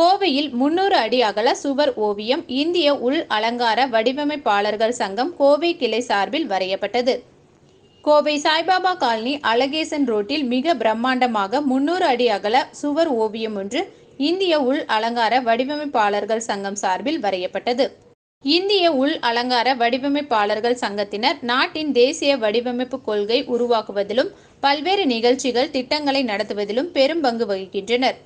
கோவையில் முன்னூறு அடி அகல சுவர் ஓவியம் இந்திய உள் அலங்கார வடிவமைப்பாளர்கள் சங்கம் கோவை கிளை சார்பில் வரையப்பட்டது. கோவை சாய்பாபா காலனி அழகேசன் ரோட்டில் மிக பிரம்மாண்டமாக முன்னூறு அடி அகல சுவர் ஓவியம் ஒன்று இந்திய உள் அலங்கார வடிவமைப்பாளர்கள் சங்கம் சார்பில் வரையப்பட்டது. இந்திய உள் அலங்கார வடிவமைப்பாளர்கள் சங்கத்தினர் நாட்டின் தேசிய வடிவமைப்பு கொள்கை உருவாக்குவதிலும் பல்வேறு நிகழ்ச்சிகள் திட்டங்களை நடத்துவதிலும் பெரும் பங்கு வகிக்கின்றனர்.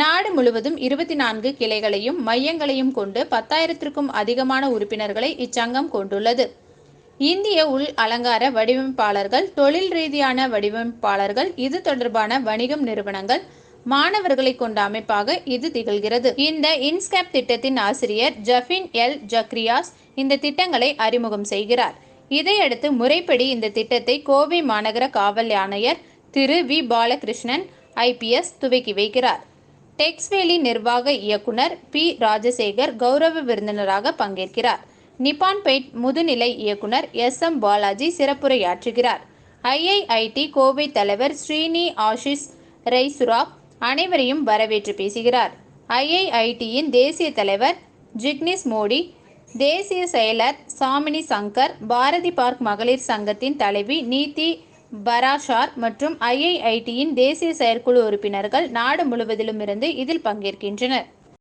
நாடு முழுவதும் இருபத்தி நான்கு கிளைகளையும் மையங்களையும் கொண்டு பத்தாயிரத்திற்கும் அதிகமான உறுப்பினர்களை இச்சங்கம் கொண்டுள்ளது. இந்திய உள் அலங்கார வடிவமைப்பாளர்கள் தொழில் ரீதியான வடிவமைப்பாளர்கள் இது தொடர்பான வணிகம் நிறுவனங்கள் மாணவர்களை கொண்ட அமைப்பாக இது திகழ்கிறது. இந்த இன்ஸ்கேப் திட்டத்தின் ஆசிரியர் ஜஃபின் எல். ஜக்ரியாஸ் இந்த திட்டங்களை அறிமுகம் செய்கிறார். இதையடுத்து முறைப்படி இந்த திட்டத்தை கோவை மாநகர காவல் ஆணையர் திரு. வி. பாலகிருஷ்ணன் ஐபிஎஸ் துவக்கி வைக்கிறார். டெக்ஸ்வேலி நிர்வாக இயக்குனர் பி. ராஜசேகர் கௌரவ விருந்தினராக பங்கேற்கிறார். நிபான் பெயிட் முதுநிலை இயக்குனர் எஸ். எம். பாலாஜி சிறப்புரையாற்றுகிறார். ஐஐஐடி கோவை தலைவர் ஸ்ரீனி ஆஷிஷ் ரைசுராப் அனைவரையும் வரவேற்று பேசுகிறார். ஐஐஐடியின் தேசிய தலைவர் ஜிக்னிஸ் மோடி தேசிய செயலர் சாமினி சங்கர் பாரதி பார்க் மகளிர் சங்கத்தின் தலைவி நீதி பராஷார் மற்றும் ஐஐஐடியின் தேசிய செயற்குழு உறுப்பினர்கள் நாடு முழுவதிலும் இருந்து இதில் பங்கேற்கின்றனர்.